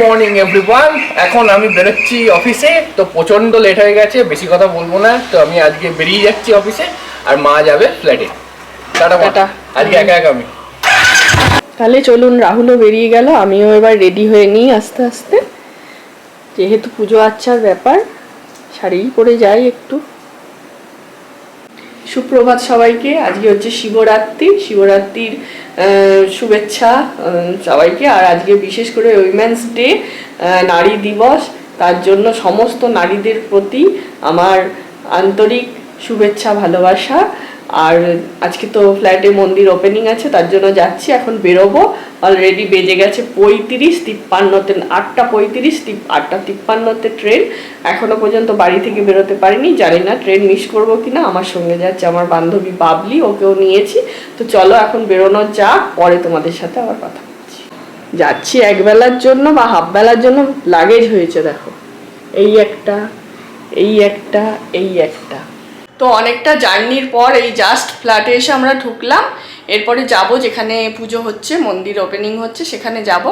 Morning everyone এখন আমি বেরোচ্ছি অফিসে তো প্রচণ্ড লেট হয়ে গেছে বেশি কথা বলব না। তো আমি আজকে বেরিয়ে যাচ্ছি অফিসে আর মা যাবে ফ্ল্যাটে টাটা। টাটা। আজকে একা একা আমি। তাহলে চলুন রাহুলও বেরিয়ে গেল। আমিও এবার রেডি হয়ে নিই আস্তে আস্তে। যেহেতু পুজো আচ্ছার ব্যাপার শাড়ি পরে যাই একটু। সুপ্রভাত সবাইকে। আজকে হচ্ছে শিবরাত্রি। শিবরাত্রির শুভেচ্ছা সবাইকে। আর আজকে বিশেষ করে উইমেন্স ডে নারী দিবস। তার জন্য সমস্ত নারীদের প্রতি আমার আন্তরিক শুভেচ্ছা, ভালোবাসা। আর আজকে তো ফ্ল্যাটে মন্দির ওপেনিং আছে, তার জন্য যাচ্ছি, এখন বেরোবো। অলরেডি বেজে গেছে পঁয়ত্রিশ, তিপ্পান্নতে, আটটা পঁয়ত্রিশ, তিপ- আটটা তিপ্পান্নতে ট্রেন এখনও পর্যন্ত বাড়ি থেকে বেরোতে পারিনি, জানি না ট্রেন মিস করব কিনা। আমার সঙ্গে যাচ্ছে আমার বান্ধবী বাবলি, ওকেও নিয়েছি। তো চলো এখন বেরোনো যাক, পরে তোমাদের সাথে আবার কথা বলছি। যাচ্ছি একবেলার জন্য বা হাফ বেলার জন্য লাগেজ হয়েছে দেখো। এই একটা এই একটা এই একটা। তো অনেকটা জার্নির পর এই জাস্ট ফ্ল্যাটে এসে আমরা ঢুকলাম। এরপরে যাব যেখানে পুজো হচ্ছে, মন্দির ওপেনিং হচ্ছে, সেখানে যাব।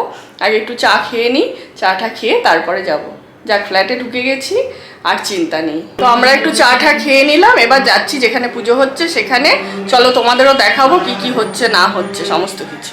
আগে একটু চা খেয়ে নিই, চাটা খেয়ে তারপরে যাব। যাক ফ্ল্যাটে ঢুকে গেছি, আর চিন্তা নেই। তো আমরা একটু চাটা খেয়ে নিলাম, এবার যাচ্ছি যেখানে পুজো হচ্ছে, সেখানে। চলো তোমাদেরও দেখাবো কি কি হচ্ছে, না হচ্ছে, সমস্ত কিছু।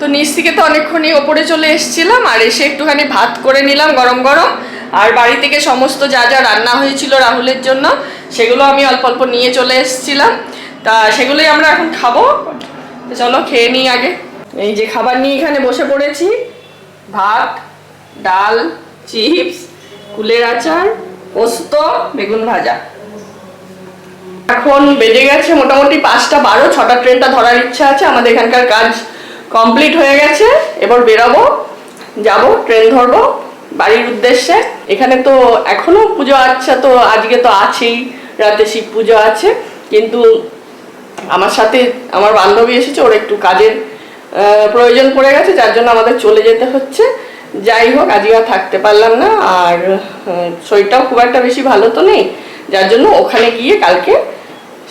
তো নিচ থেকে তো অনেকক্ষণই ওপরে চলে এসেছিলাম, আর এসে একটুখানি ভাত করে নিলাম গরম গরম। আর বাড়ি থেকে সমস্ত যা যা রান্না হয়েছিল রাহুলের জন্য, সেগুলো আমি অল্প অল্প নিয়ে চলে এসেছিলাম। তা সেগুলোই আমরা এখন খাব। চলো খেয়ে নিই আগে। এই যে খাবার নিয়ে এখানে বসে পড়েছি। ভাত, ডাল, চিপস কুলের আচার, পোস্ত, বেগুন ভাজা। এখন বেজে গেছে মোটামুটি পাঁচটা বারো, ছটা ট্রেনটা ধরার ইচ্ছা আছে, আমাদের এখানকার কাজ কমপ্লিট হয়ে গেছে। এবার বেরাবো, যাব, ট্রেন ধরবো, বাড়ির উদ্দেশ্যে। এখানে তো এখনও পুজো আচ্ছা তো আজকে তো আছেই, রাতে শিব পুজো আছে। কিন্তু আমার সাথে আমার বান্ধবী এসেছে, ওর একটু কাজের প্রয়োজন পড়ে গেছে, যার জন্য আমাদের চলে যেতে হচ্ছে। যাই হোক আজকে আর থাকতে পারলাম না, আর শরীরটাও খুব একটা বেশি ভালো তো নেই। যার জন্য ওখানে গিয়ে কালকে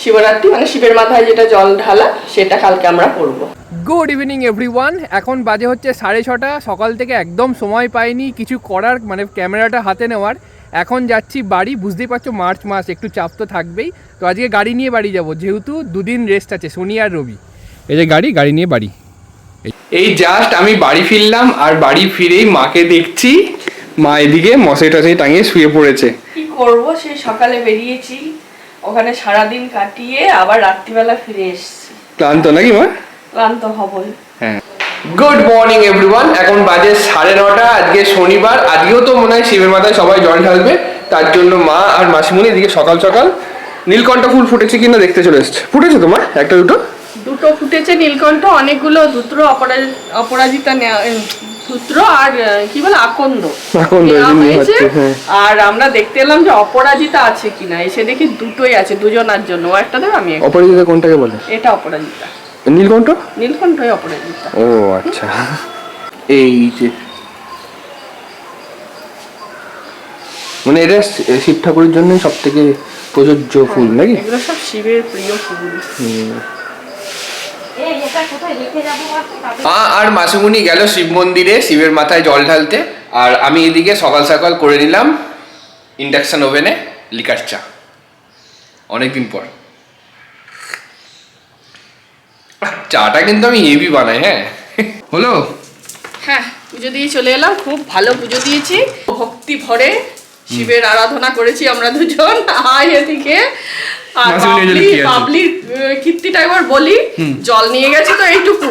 শিবরাত্রি মানে শিবের মাথায় যেটা জল ঢালা, সেটা কালকে আমরা করব। গুড ইভিনিং এভরিওয়ান এখন বাজে হচ্ছে সাড়ে ছটা। সকাল থেকে একদম সময় পাইনি কিছু করার মানে ক্যামেরাটা হাতে নেওয়ার। এখন যাচ্ছি বাড়ি, বুঝতেই পারছ মার্চ মাস, একটু চাপ তো থাকবেই। তো আজকে গাড়ি নিয়ে বাড়ি যাব, যেহেতু দুদিন রেস্ট আছে, শনি আর রবি। এই যে গাড়ি গাড়ি নিয়ে বাড়ি। এই জাস্ট আমি বাড়ি ফিরলাম আর বাড়ি ফিরেই মাকে দেখছি। মা এদিকে মশাই টসাই টাঙিয়ে শুয়ে পড়েছে। কি করব? সেই সকালে বেরিয়েছি। ওখানে সারাদিন কাটিয়ে আবার রাত্রিবেলা ফিরে এসেছি। ক্লান্ত নাকি মা? ক্লান্ত হবই হ্যাঁ। গুড মর্নিং এভরিওয়ান এখন বাজে সাড়ে নটা। আজকে শনিবার। আজকেও তো মনে হয় শিবের মাথায় সবাই জল ঢালবে। তার জন্য মা আর মাসিমণি এদিকে সকাল সকাল নীলকণ্ঠ ফুল ফুটেছে কিনা দেখতে চলে এসছে। ফুটেছে তোমার একটা দুটো? দুটো ফুটেছে নীলকণ্ঠ অনেকগুলো ধুত্র অপরা- অপরাজিতা ধুত্র আর কি বলে আকন্দ। হ্যাঁ। আর আমরা দেখতে এলাম যে অপরাজিতা আছে কিনা এসে দেখি দুটোই আছে দুজনার জন্য। ও একটা দেবে আমি অপরাজিতা কোনটাকে বলে? এটা অপরাজিতা। নীলকণ্ঠ? নীলকণ্ঠই অপরাজিতা। ও আচ্ছা। এই যে মানে এটা শিব ঠাকুরের জন্য সব থেকে প্রযোজ্য ফুল নাকি? এগুলো সব শিবের প্রিয় ফুল। মা আর মাসুমুনি গেল শিব মন্দিরে শিবের মাথায় জল ঢালতে। আর আমি এদিকে সকাল সকাল করে নিলাম ইন্ডাকশন ওভেনে লিকার চা। অনেকদিন পর। চাটা কিন্তু আমি হেভি বানাই হ্যাঁ। হলো? হ্যাঁ পুজো দিয়ে চলে এলাম খুব ভালো পুজো দিয়েছি। ভক্তি ভরে শিবের আরাধনা করেছি আমরা দুজন। আয় এদিকে। আর বাবলি বাবলির কীর্তিটা একবার বলি জল নিয়ে গেছে তো এইটুকু।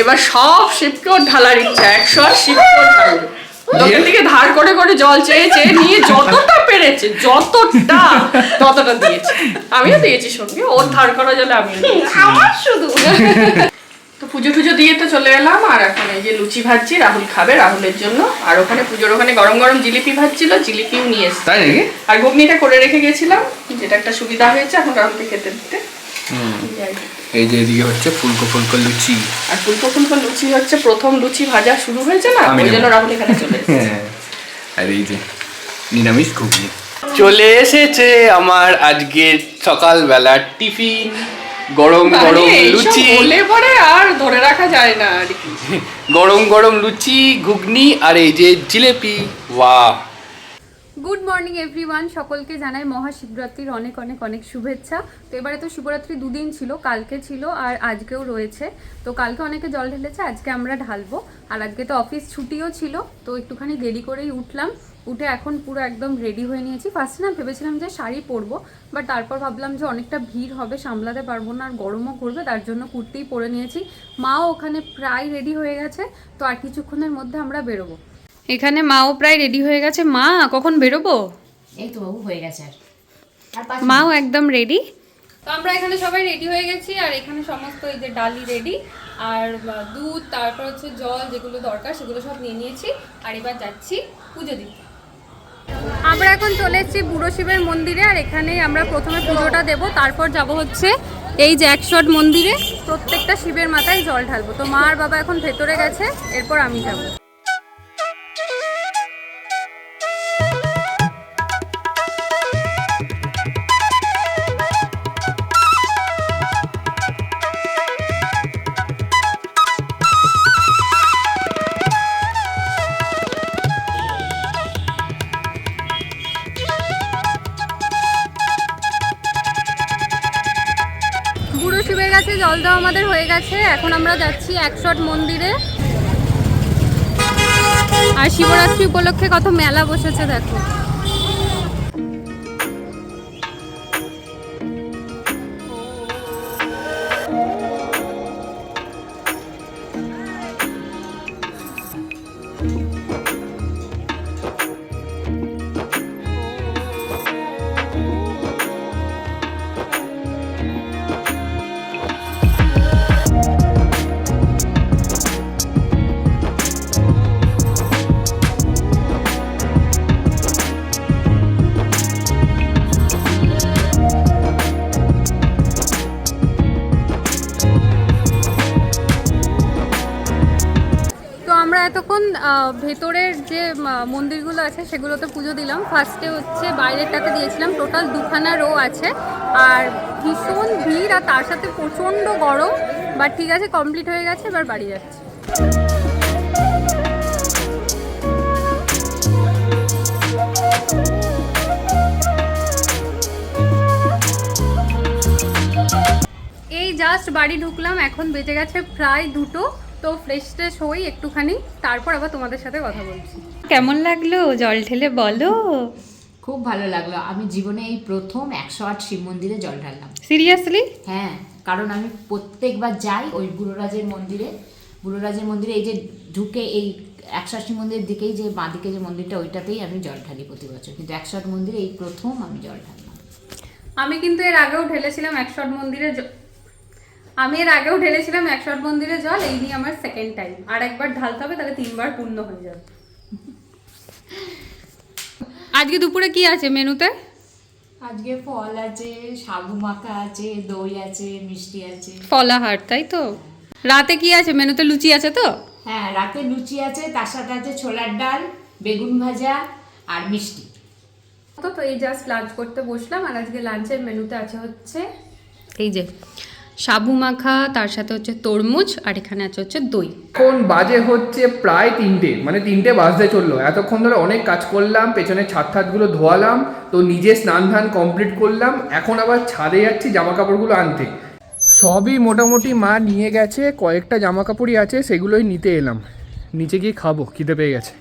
এবার সব শিবকেও ঢালার ইচ্ছা একশো আর শিবকেও ঢালবে লোকের দিকে ধার করে করে জল চেয়ে চেয়ে নিয়ে যতটা পেরেছে যতটা ততটা দিয়েছে। আমিও দিয়েছি সঙ্গে ওর ধার করা জলে আমিও আমার শুধু। তো পুজো টুজো দিয়ে তো চলে এলাম আর এখন এই যে লুচি ভাজছি রাহুল খাবে রাহুলের জন্য। আর ওখানে পুজোর ওখানে গরম গরম জিলিপি ভাজছিল জিলিপিও নিয়ে এসছে। তাই নাকি? আর ঘুগনিটা করে রেখে গেছিলাম যেটা একটা সুবিধা হয়েছে এখন রাহুলকে খেতে দিতে। এই যে এদিকে হচ্ছে ফুলকো ফুলকো লুচি। আর ফুলকো ফুলকো লুচি হচ্ছে প্রথম লুচি ভাজা শুরু হয়েছে না ওই জন্য রাহুল এখানে চলে এসেছে। হ্যাঁ। আর এই যে নিরামিষ ঘুগনি। চলে এসেছে আমার আজকের সকালবেলার টিফিন। গরম গরম লুচি। বলে পরে আর ধরে রাখা যায় না আর কি। গরম গরম লুচি ঘুগনি আর এই যে জিলেপি। বাহ গুড মর্নিং এভরিওয়ান সকলকে জানাই মহাশিবরাত্রির অনেক অনেক অনেক শুভেচ্ছা। তো এবারে তো শিবরাত্রি দুদিন ছিল কালকে ছিল আর আজকেও রয়েছে। তো কালকে অনেকে জল ঢেলেছে আজকে আমরা ঢালবো। আর আজকে তো অফিস ছুটিও ছিল তো একটুখানি দেরি করেই উঠলাম। উঠে এখন পুরো একদম রেডি হয়ে নিয়েছি। ফার্স্টে না ভেবেছিলাম যে শাড়ি পরবো বাট তারপর ভাবলাম যে অনেকটা ভিড় হবে সামলাতে পারব না আর গরমও করবে তার জন্য কুর্তিই পরে নিয়েছি। মাও ওখানে প্রায় রেডি হয়ে গেছে তো আর কিছুক্ষণের মধ্যে আমরা বেরোবো। এখানে মাও প্রায় রেডি হয়ে গেছে। মা কখন বেরোবো? এই তো বাবু হয়ে গেছে আর। মাও একদম রেডি তো আমরা এখানে সবাই রেডি হয়ে গেছি আর এখানে সমস্ত এই যে ডালি রেডি আর দুধ তারপর হচ্ছে জল যেগুলো দরকার সেগুলো সব নিয়ে নিয়েছি আর এবার যাচ্ছি পুজো দিতে। আমরা এখন চলে এসেছি বুড়ো শিবের মন্দিরে, আর এখানেই আমরা প্রথমে পুজোটা দেব, তারপর যাব হচ্ছে এই জ্যাকশট মন্দিরে। প্রত্যেকটা শিবের মাথায় জল ঢালবো। তো মা আর বাবা এখন ভেতরে গেছে, এরপর আমি যাব। জল দেওয়া আমাদের হয়ে গেছে। এখন আমরা যাচ্ছি একশট মন্দিরে। আর শিবরাত্রি উপলক্ষে কত মেলা বসেছে, দেখো। তো আমরা এতক্ষণ ভেতরের যে মন্দিরগুলো আছে সেগুলোতে পুজো দিলাম। ফার্স্টে হচ্ছে বাইরেরটাতে দিয়েছিলাম। টোটাল দুখানা রো আছে। আর ভীষণ ভিড় আর তার সাথে প্রচণ্ড গরম। বাট ঠিক আছে, কমপ্লিট হয়ে গেছে, এবার বাড়ি যাচ্ছি। এই জাস্ট বাড়ি ঢুকলাম। এখন বেঁচে গেছে প্রায় দুটো। তো ফ্রেশ ট্রেশ হই একটুখানি তারপর আবার তোমাদের সাথে কথা বলছি। কেমন লাগল? জল ঢেলে বলো। খুব ভালো লাগল। আমি জীবনে এই প্রথম একশো আট শিব মন্দিরে জল ঢাললাম। সিরিয়াসলি হ্যাঁ কারণ আমি প্রত্যেকবার যাই ওই বুড়োরাজের মন্দিরে। বুড়োরাজের মন্দিরে এই যে ঢুকে এই একশো আট শিব মন্দিরের দিকেই যে বাঁদিকে যে মন্দিরটা ওইটাতেই আমি জল ঢালি প্রতি বছর। কিন্তু একশো আট মন্দিরে এই প্রথম আমি জল ঢাললাম। আমি কিন্তু এর আগেও ঢেলেছিলাম একশো আট মন্দিরে আমি এর আগেও ঢেলেছিলাম একশট মন্দিরে জল এই নিয়ে আমার সেকেন্ড টাইম আর একবার ঢালতে হবে তাহলে তিনবার পূর্ণ হয়ে যাবে। আজকে দুপুরে কি আছে মেনুতে? আজকে ফল আছে সাবু মাখা আছে দই আছে মিষ্টি আছে। ফলাহার তাই তো? রাতে কি আছে? মেনুতে লুচি আছে তো? হ্যাঁ রাতে লুচি আছে তার সাথে আছে ছোলার ডাল বেগুন ভাজা আর মিষ্টি। তো তো এই জাস্ট লাঞ্চ করতে বসলাম আর আজকে লাঞ্চের মেনুতে আছে হচ্ছে এই যে সাবু মাখা, তার সাথে হচ্ছে তরমুজ, আর এখানে আছে হচ্ছে দই। এখন বাজে হচ্ছে প্রায় তিনটে মানে তিনটে বাজতে চলল। এতক্ষণ ধরে অনেক কাজ করলাম, পেছনে ছাদ ছাদগুলো ধোয়ালাম, তো নিজে স্নান ধান কমপ্লিট করলাম, এখন আবার ছাদে যাচ্ছি জামা কাপড়গুলো আনতে। সবই মোটামুটি মা নিয়ে গেছে, কয়েকটা জামা কাপড়ই আছে, সেগুলোই নিতে এলাম। নিচে গিয়ে খাব, খিদে পেয়ে গেছে।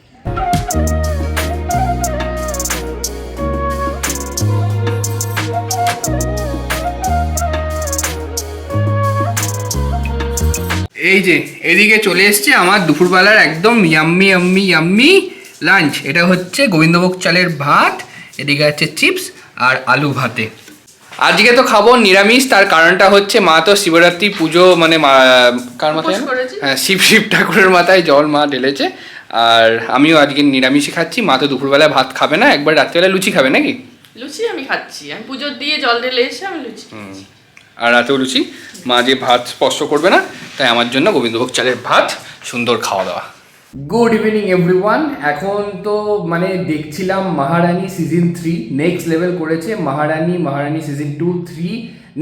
এই যে এদিকে চলে এসছে আমার দুপুরবেলার একদম ইয়াম্মি ইয়াম্মি ইয়াম্মি লাঞ্চ এটা হচ্ছে গোবিন্দভোগ চালের ভাত এদিকে আছে চিপস আর আলু ভাতে। আজকে তো খাব নিরামিষ তার কারণটা হচ্ছে মা তো শিবরাত্রি পুজো মানে মা- কার মাথায় হ্যাঁ শিব শিব ঠাকুরের মাথায় জল মা ঢেলেছে। আর আমিও আজকে নিরামিষই খাচ্ছি মা তো দুপুরবেলায় ভাত খাবে না একবার রাত্রিবেলা লুচি খাবে নাকি? লুচি আমি খাচ্ছি আমি পুজোর দিয়ে জল ঢেলে এসে আমি লুচি খাচ্ছি। আর রাতেও লুচি। মা যে ভাত স্পর্শ করবে না, তাই আমার জন্য গোবিন্দভোগ চালের ভাত, সুন্দর খাওয়া দাওয়া। গুড ইভিনিং এভরিওয়ান এখন তো মানে দেখছিলাম Maharani season three next level করেছে Maharani Maharani season two three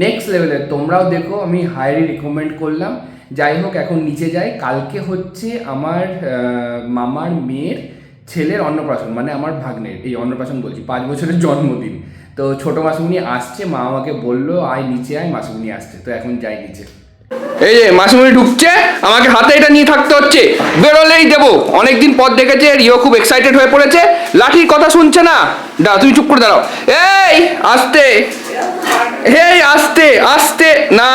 next লেভেলের তোমরাও দেখো, আমি হাইলি রেকমেন্ড করলাম। যাই হোক, এখন নিচে যাই। কালকে হচ্ছে আমার মামার মেয়ের ছেলের অন্নপ্রাশন মানে আমার ভাগ্নের, এই অন্নপ্রাশন বলছি, পাঁচ বছরের জন্মদিন। তো ছোট মাসুমনি আসছে মা আমাকে বলল আয় নিচে আয় মাসুমনি আসছে। তো এখন যাই নিচে। এই যে মাসুমনি ঢুকছে আমাকে হাতে এটা নিয়ে থাকতে হচ্ছে। বেরোলেই দেবো। অনেকদিন পর দেখেছে রিও খুব এক্সাইটেড হয়ে পড়েছে। লাঠির কথা শুনছে না? দা তুমি চুপ করে দাঁড়াও। এই আসতে। এই আসতে আসতে। না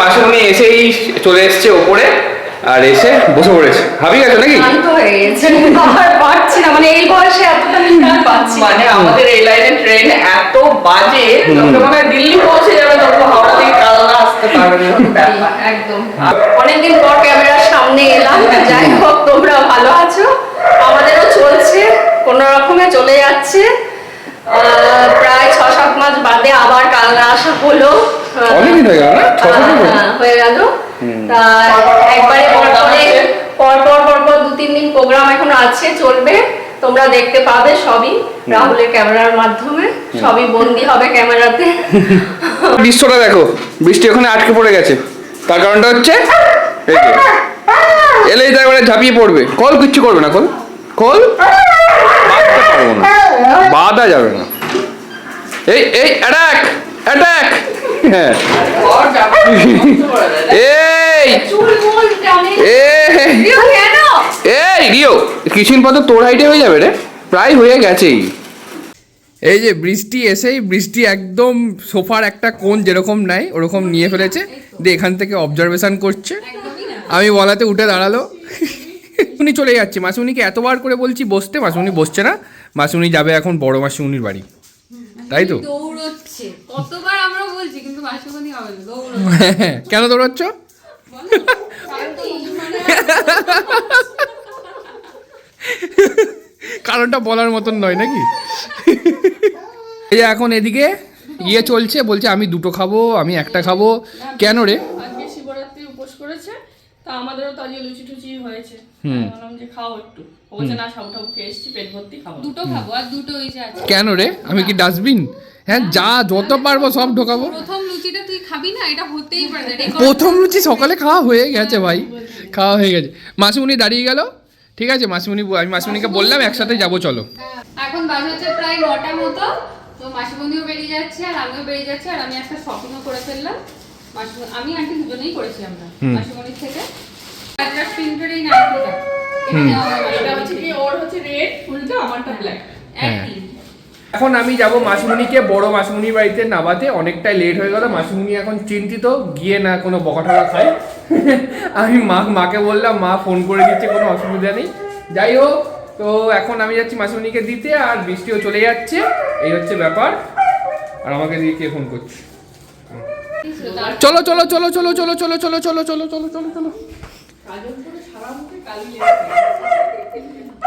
মাসুমনি এসেই চলে এসছে ওপরে। আর এসে বসে পড়েছে। ভাবি গেছো নাকি? পারছি না মানে এই বয়সে এতটা মানে আমাদের এই লাইনের ট্রেন এত বাজে মানে দিল্লি পৌঁছে যাবে তখন হাওড়া থেকে কালনা আসতে পারবে না একদম। অনেকদিন পর ক্যামেরার সামনে এলাম। যাই হোক তোমরা ভালো আছো? আমাদেরও চলছে কোন রকমে চলে যাচ্ছে। আহ, প্রায় ছ সাত মাস বাদে আবার কালনা আসা হলো। অনেকদিন হয়ে গেল? হ্যাঁ, হয়ে গেল। তা একবারে পর পর পর পর পর দু তিন দিন প্রোগ্রাম এখন আছে চলবে। তোমরা দেখতে পাবে সবই রাহুলের ক্যামেরার মাধ্যমে। সবই বন্দি হবে ক্যামেরাতে। দৃশ্যটা দেখো বৃষ্টি ওখানে আটকে পড়ে গেছে। তার কারণটা হচ্ছে এলেই তো একবারে ঝাঁপিয়ে পড়বে। কল কিচ্ছু করবে না কল? কল? বাঁধতে পারব না। বাঁধা যাবে না। এই এই অ্যাটাক অ্যাটাক হ্যাঁ। ঘর এই। এই। রিও কেন? এই রিও কিছুদিন পর তো তোর হাইটে হয়ে যাবে রে। প্রায় হয়ে গেছেই। এই যে বৃষ্টি এসেই বৃষ্টি একদম সোফার একটা কোণ যেরকম নাই ওরকম নিয়ে ফেলেছে। দিয়ে এখান থেকে অবজারভেশন করছে। আমি বলাতে উঠে দাঁড়াল। উনি চলে যাচ্ছে। মাসুনিকে এতবার করে বলছি বসতে। মাসুনি বসছে না। মাসুনি যাবে এখন বড় মাসুনির বাড়ি। তাই তো? দৌড়চ্ছে। কতবার আমরা বলছি কিন্তু মাসুমনি হবে না। দৌড়চ্ছে। কেন দৌড়াচ্ছ? কারণটা বলার মতন নয়, নাকি? এই এখন এদিকে ইয়ে চলছে, বলছে আমি দুটো খাব, আমি একটা খাব। কেন রে? তা আমাদেরও তো আজকে লুচি টুচি হয়েছে। বললাম যে খাও একটু। ও বলছে না টাউ খেয়ে এসছি পেট ভর্তি খাব। দুটো খাব আর দুটো ওই যে আছে। কেন রে? আমি কি ডাস্টবিন? হ্যাঁ যা যত পারব সব ঢোকাবো। প্রথম লুচিটা তুই খাবি না এটা হতেই পারে প্রথম লুচি সকালে খাওয়া হয়ে গেছে ভাই। খাওয়া হয়ে গেছে। মাসিমুনি দাঁড়িয়ে গেল। ঠিক আছে মাসিমুনি আমি মাসিমুনিকে বললাম একসাথে যাব চলো। এখন বাজে হচ্ছে প্রায় নটা মতো। তো মাসিবন্দিও বেরিয়ে যাচ্ছে আর আমিও বেরিয়ে যাচ্ছি আর আমি একটা শপিংও করে ফেললাম। আমি আন্টি দুজনেই করেছি আমরা থেকে। একটা প্রিন্টের এই নাইটিটা এটা নেওয়া হবে এটা মাসিবনির হচ্ছে কি ওর হচ্ছে রেড ফুলটা আমারটা ব্ল্যাক একই। এখন আমি যাব মাসিমুনিকে বড় মাসিমুনির বাড়িতে নামাতে। অনেকটাই লেট হয়ে গেল মাসিমুনি এখন চিন্তিত গিয়ে না কোনো বকাটকা খায়। আমি মা মাকে বললাম মা ফোন করে দিচ্ছে কোনো অসুবিধা নেই। যাই হোক তো এখন আমি যাচ্ছি মাসিমুনিকে দিতে আর বৃষ্টিও চলে যাচ্ছে। এই হচ্ছে ব্যাপার। আর আমাকে দিয়ে কে ফোন করছে? চলো চলো চলো চলো চলো চলো চলো চলো চলো চলো চলো চলো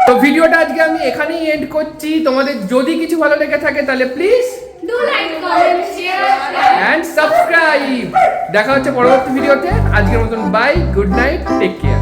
তো ভিডিওটা আজকে আমি এখানেই এন্ড করছি তোমাদের যদি কিছু ভালো লেগে থাকে তাহলে please do like comment share and subscribe দেখা হচ্ছে পরবর্তী ভিডিওতে আজকের মতন bye good night take care